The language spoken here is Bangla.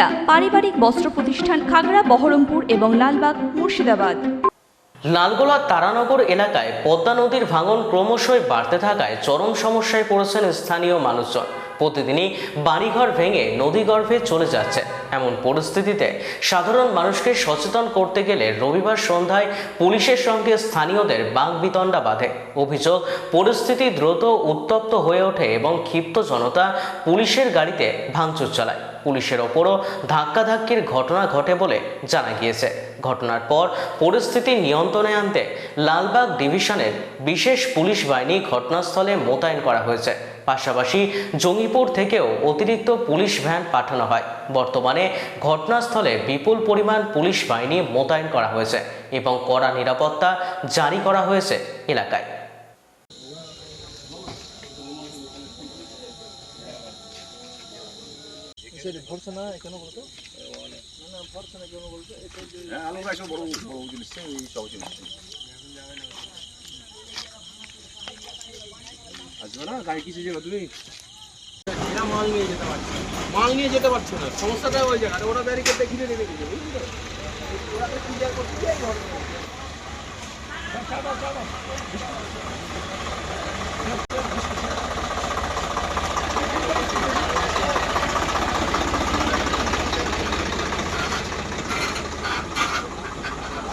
সুনিতা পারিবারিক বস্ত্র প্রতিষ্ঠান খাগড়া, বহরমপুর এবং লালবাগ, মুর্শিদাবাদ। লালগোলা তারানগর এলাকায় পদ্মা নদীর ভাঙন ক্রমশই বাড়তে থাকায় চরম সমস্যায় পড়েছেন স্থানীয় মানুষজন। প্রতিদিনই বাড়িঘর ভেঙে নদীগর্ভে চলে যাচ্ছে। এমন পরিস্থিতিতে সাধারণ মানুষকে সচেতন করতে গেলে রবিবার সন্ধ্যায় পুলিশের সঙ্গে স্থানীয়দের বাগবিতণ্ডা বাঁধে। অভিযোগ, পরিস্থিতি দ্রুত উত্তপ্ত হয়ে ওঠে এবং ক্ষিপ্ত জনতা পুলিশের গাড়িতে ভাঙচুর চালায়। পুলিশের ওপরও ধাক্কাধাক্কির ঘটনা ঘটে বলে জানা গিয়েছে। ঘটনার পর পরিস্থিতি নিয়ন্ত্রণে আনতে লালবাগ ডিভিশনের বিশেষ পুলিশ বাহিনী ঘটনাস্থলে মোতায়েন করা হয়েছে। পাশাপাশি জঙ্গিপুর থেকেও অতিরিক্ত পুলিশ ভ্যান পাঠানো হয়। বর্তমানে ঘটনাস্থলে বিপুল পরিমাণ পুলিশ বাহিনী মোতায়েন করা হয়েছে এবং কড়া নিরাপত্তা জারি করা হয়েছে এলাকায়। হ্যাঁ আলু গাছ বড় বড় জিনিস এই সব জিনিস। আসবে না গাড়ি কিছু যাবে তুমি? এরা মাল নিয়ে যেতে পারছে মাল নিয়ে যেতে পারছে না সমস্যাটা ওই জায়গায় ওরা ব্যারিকেডটা ঘিরে রেখে দিয়েছে বুঝলি ওরা তো clear করতে চাই